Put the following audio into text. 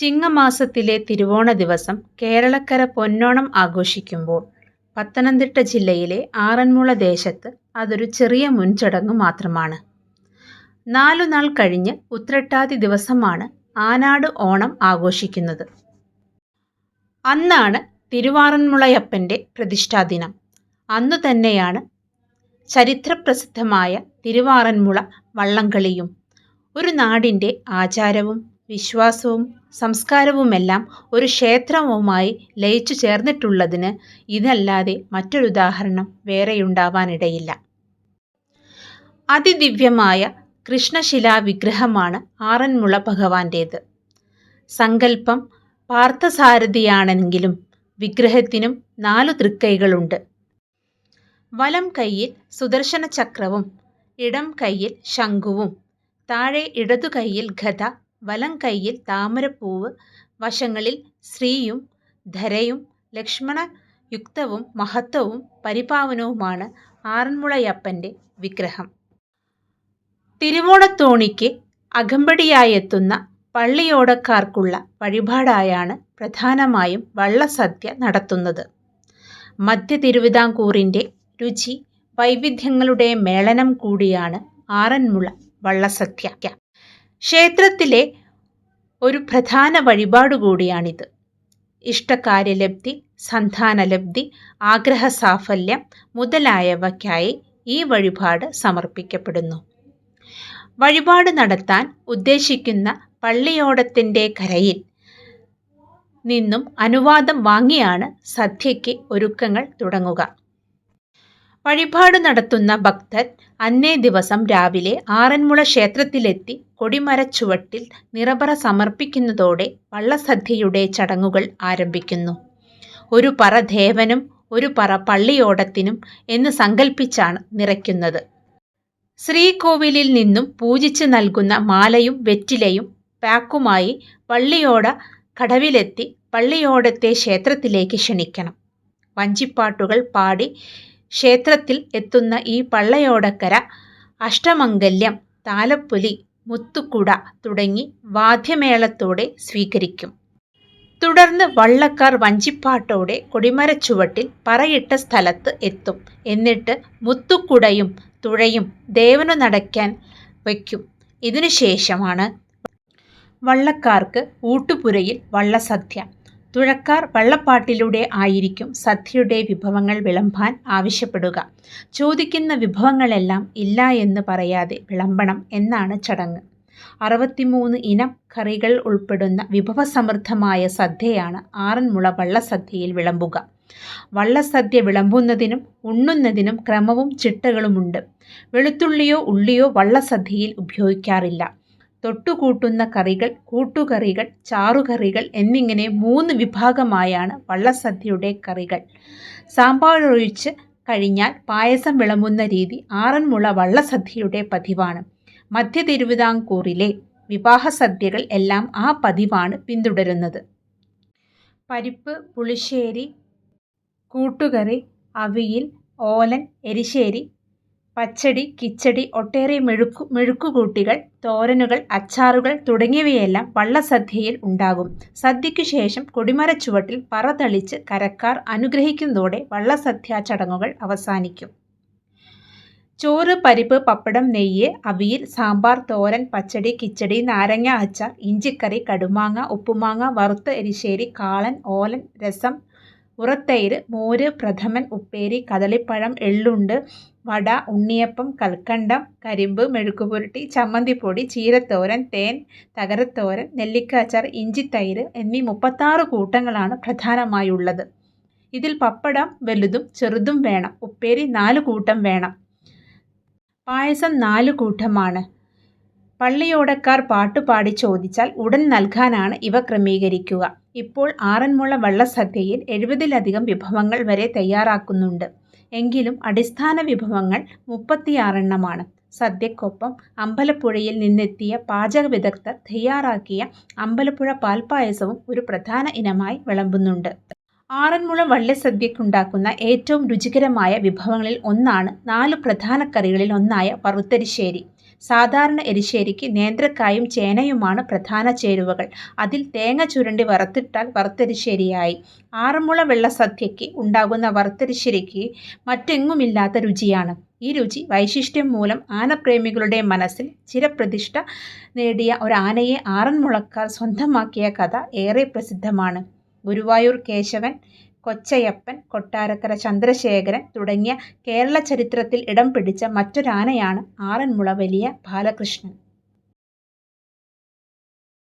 ചിങ്ങമാസത്തിലെ തിരുവോണ ദിവസം കേരളക്കര പൊന്നോണം ആഘോഷിക്കുമ്പോൾ പത്തനംതിട്ട ജില്ലയിലെ ആറന്മുള ദേശത്ത് അതൊരു ചെറിയ മുൻചടങ്ങ് മാത്രമാണ്. നാലു നാൾ കഴിഞ്ഞ് ഉത്രട്ടാതി ദിവസമാണ് ആനാട് ഓണം ആഘോഷിക്കുന്നത്. അന്നാണ് തിരുവാറന്മുളയപ്പന്റെ പ്രതിഷ്ഠാദിനം അന്നു തന്നെയാണ് ചരിത്രപ്രസിദ്ധമായ തിരുവാറന്മുള വള്ളംകളിയും ഒരു നാടിന്റെ ആചാരവും വിശ്വാസവും സംസ്കാരവുമെല്ലാം ഒരു ക്ഷേത്രവുമായി ലയിച്ചു ചേർന്നിട്ടുള്ളതിന് ഇതല്ലാതെ മറ്റൊരുദാഹരണം വേറെയുണ്ടാവാനിടയില്ല. അതിദിവ്യമായ കൃഷ്ണശിലാ വിഗ്രഹമാണ് ആറന്മുള ഭഗവാന്റേത്. സങ്കല്പം പാർത്ഥസാരഥിയാണെങ്കിലും വിഗ്രഹത്തിനും നാലു തൃക്കൈകളുണ്ട്. വലം കൈയിൽ സുദർശന ചക്രവും ഇടം കൈയിൽ ശംഖുവും താഴെ ഇടതു കൈയിൽ ഗദ വലം കൈയിൽ താമരപ്പൂവ് വശങ്ങളിൽ ശ്രീയും ധരയും ലക്ഷ്മണ യുക്തവും മഹത്വവും പരിപാവനവുമാണ് ആറന്മുളയപ്പന്റെ വിഗ്രഹം. തിരുവോണത്തോണിക്ക് അകമ്പടിയായെത്തുന്ന പള്ളിയോടക്കാർക്കുള്ള വഴിപാടായാണ് പ്രധാനമായും വള്ളസദ്യ നടത്തുന്നത്. മധ്യ തിരുവിതാംകൂറിന്റെ രുചി വൈവിധ്യങ്ങളുടെ മേളനം കൂടിയാണ് ആറന്മുള വള്ളസദ്യ. ക്ഷേത്രത്തിലെ ഒരു പ്രധാന വഴിപാട് കൂടിയാണിത്. ഇഷ്ടകാര്യലബ്ധി സന്താനലബ്ധി ആഗ്രഹസാഫല്യം മുതലായവയ്ക്കായി ഈ വഴിപാട് സമർപ്പിക്കപ്പെടുന്നു. വഴിപാട് നടത്താൻ ഉദ്ദേശിക്കുന്ന പള്ളിയോടത്തിന്റെ കരയിൽ നിന്നും അനുവാദം വാങ്ങിയാണ് സദ്യയ്ക്ക് ഒരുക്കങ്ങൾ തുടങ്ങുക. വഴിപാട് നടത്തുന്ന ഭക്തർ അന്നേ ദിവസം രാവിലെ ആറന്മുള ക്ഷേത്രത്തിലെത്തി കൊടിമരച്ചുവട്ടിൽ നിറപറ സമർപ്പിക്കുന്നതോടെ വള്ളസദ്യയുടെ ചടങ്ങുകൾ ആരംഭിക്കുന്നു. ഒരു പറ ദേവനും ഒരു പറ പള്ളിയോടത്തിനും എന്ന് സങ്കല്പിച്ചാണ് നിറയ്ക്കുന്നത്. ശ്രീകോവിലിൽ നിന്നും പൂജിച്ച് നൽകുന്ന മാലയും വെറ്റിലയും പാക്കുമായി പള്ളിയോട കടവിലെത്തി പള്ളിയോടത്തെ ക്ഷേത്രത്തിലേക്ക് ക്ഷണിക്കണം. വഞ്ചിപ്പാട്ടുകൾ പാടി ക്ഷേത്രത്തിൽ എത്തുന്ന ഈ പള്ളയോടക്കര അഷ്ടമംഗല്യം താലപ്പൊലി മുത്തുക്കുട തുടങ്ങി വാദ്യമേളത്തോടെ സ്വീകരിക്കും. തുടർന്ന് വള്ളക്കാർ വഞ്ചിപ്പാട്ടോടെ കൊടിമരച്ചുവട്ടിൽ പറയിട്ട സ്ഥലത്ത് എത്തും. എന്നിട്ട് മുത്തുക്കുടയും തുഴയും ദേവനു നടക്കാൻ വയ്ക്കും. ഇതിനുശേഷമാണ് വള്ളക്കാർക്ക് ഊട്ടുപുരയിൽ വള്ളസദ്യ. തുഴക്കാർ വള്ളപ്പാട്ടിലൂടെ ആയിരിക്കും സദ്യയുടെ വിഭവങ്ങൾ വിളമ്പാൻ ആവശ്യപ്പെടുക. ചോദിക്കുന്ന വിഭവങ്ങളെല്ലാം ഇല്ല എന്ന് പറയാതെ വിളമ്പണം എന്നാണ് ചടങ്ങ്. അറുപത്തിമൂന്ന് ഇനം കറികൾ ഉൾപ്പെടുന്ന വിഭവസമൃദ്ധമായ സദ്യയാണ് ആറന്മുള വള്ളസദ്യയിൽ വിളമ്പുക. വള്ളസദ്യ വിളമ്പുന്നതിനും ഉണ്ണുന്നതിനും ക്രമവും ചിട്ടകളുമുണ്ട്. വെളുത്തുള്ളിയോ ഉള്ളിയോ വള്ളസദ്യയിൽ ഉപയോഗിക്കാറില്ല. തൊട്ടുകൂട്ടുന്ന കറികൾ കൂട്ടുകറികൾ ചാറുകറികൾ എന്നിങ്ങനെ മൂന്ന് വിഭാഗമായാണ് വള്ളസദ്യയുടെ കറികൾ. സാമ്പാറൊഴിച്ച് കഴിഞ്ഞാൽ പായസം വിളമ്പുന്ന രീതി ആറന്മുള വള്ളസദ്യയുടെ പതിവാണ്. മധ്യ തിരുവിതാംകൂറിലെ വിവാഹസദ്യകൾ എല്ലാം ആ പതിവാണ് പിന്തുടരുന്നത്. പരിപ്പ് പുളിശ്ശേരി കൂട്ടുകറി അവിയിൽ ഓലൻ എരിശ്ശേരി പച്ചടി കിച്ചടി ഒട്ടേറെ മെഴുക്കു മെഴുക്കുകൂട്ടികൾ തോരനുകൾ അച്ചാറുകൾ തുടങ്ങിയവയെല്ലാം വള്ളസദ്യയിൽ ഉണ്ടാകും. സദ്യയ്ക്കു ശേഷം കൊടിമരച്ചുവട്ടിൽ പറതളിച്ച് കരക്കാർ അനുഗ്രഹിക്കുന്നതോടെ വള്ളസദ്യ ചടങ്ങുകൾ അവസാനിക്കും. ചോറ് പരിപ്പ് പപ്പടം നെയ്യ് അവിയൽ സാമ്പാർ തോരൻ പച്ചടി കിച്ചടി നാരങ്ങ അച്ചാർ ഇഞ്ചിക്കറി കടുമാങ്ങ ഉപ്പുമാങ്ങ വറുത്ത എരിശ്ശേരി കാളൻ ഓലൻ രസം ഉറത്തൈര് മോര് പ്രഥമൻ ഉപ്പേരി കദളിപ്പഴം എള്ളുണ്ട് വട ഉണ്ണിയപ്പം കൽക്കണ്ടം കരിമ്പ് മെഴുക്കുപുരട്ടി ചമ്മന്തിപ്പൊടി ചീരത്തോരൻ തേൻ തകരത്തോരൻ നെല്ലിക്കാച്ചാർ ഇഞ്ചിത്തൈര് എന്നീ മുപ്പത്താറ് കൂട്ടങ്ങളാണ് പ്രധാനമായുള്ളത്. ഇതിൽ പപ്പടം വലുതും ചെറുതും വേണം. ഉപ്പേരി നാല് കൂട്ടം വേണം. പായസം നാല് കൂട്ടമാണ്. പള്ളിയോടക്കാർ പാട്ടുപാടി ചോദിച്ചാൽ ഉടൻ നൽകാനാണ് ഇവ ക്രമീകരിക്കുക. ഇപ്പോൾ ആറന്മുള വള്ളസദ്യയിൽ എഴുപതിലധികം വിഭവങ്ങൾ വരെ തയ്യാറാക്കുന്നുണ്ട്. എങ്കിലും അടിസ്ഥാന വിഭവങ്ങൾ മുപ്പത്തിയാറെണ്ണമാണ്. സദ്യക്കൊപ്പം അമ്പലപ്പുഴയിൽ നിന്നെത്തിയ പാചക വിദഗ്ധർ തയ്യാറാക്കിയ അമ്പലപ്പുഴ പാൽപ്പായസവും ഒരു പ്രധാന ഇനമായി വിളമ്പുന്നുണ്ട്. ആറന്മുള വള്ളസദ്യക്കുണ്ടാക്കുന്ന ഏറ്റവും രുചികരമായ വിഭവങ്ങളിൽ ഒന്നാണ് നാല് പ്രധാന കറികളിൽ ഒന്നായ വറുത്തരിശ്ശേരി. സാധാരണ എരിശ്ശേരിക്ക് നേന്ത്രക്കായും ചേനയുമാണ് പ്രധാന ചേരുവകൾ. അതിൽ തേങ്ങ ചുരണ്ടി വറുത്തിട്ടാൽ വറുത്തരിശ്ശേരിയായി ആറന്മുള വെള്ളസദ്യയ്ക്ക് ഉണ്ടാകുന്ന വറുത്തരിശ്ശേരിക്ക് മറ്റെങ്ങുമില്ലാത്ത രുചിയാണ്. ഈ രുചി വൈശിഷ്ട്യം മൂലം ആനപ്രേമികളുടെ മനസ്സിൽ ചിരപ്രതിഷ്ഠ നേടിയ ഒരു ആനയെ ആറന്മുളക്കാർ സ്വന്തമാക്കിയ കഥ ഏറെ പ്രസിദ്ധമാണ്. ഗുരുവായൂർ കേശവൻ, കൊച്ചയ്യപ്പൻ, കൊട്ടാരക്കര ചന്ദ്രശേഖരൻ ചരിത്രത്തിൽ ഇടം പിടിച്ച മറ്റൊരാനയാണ് ആറന്മുള വലിയ ബാലകൃഷ്ണൻ.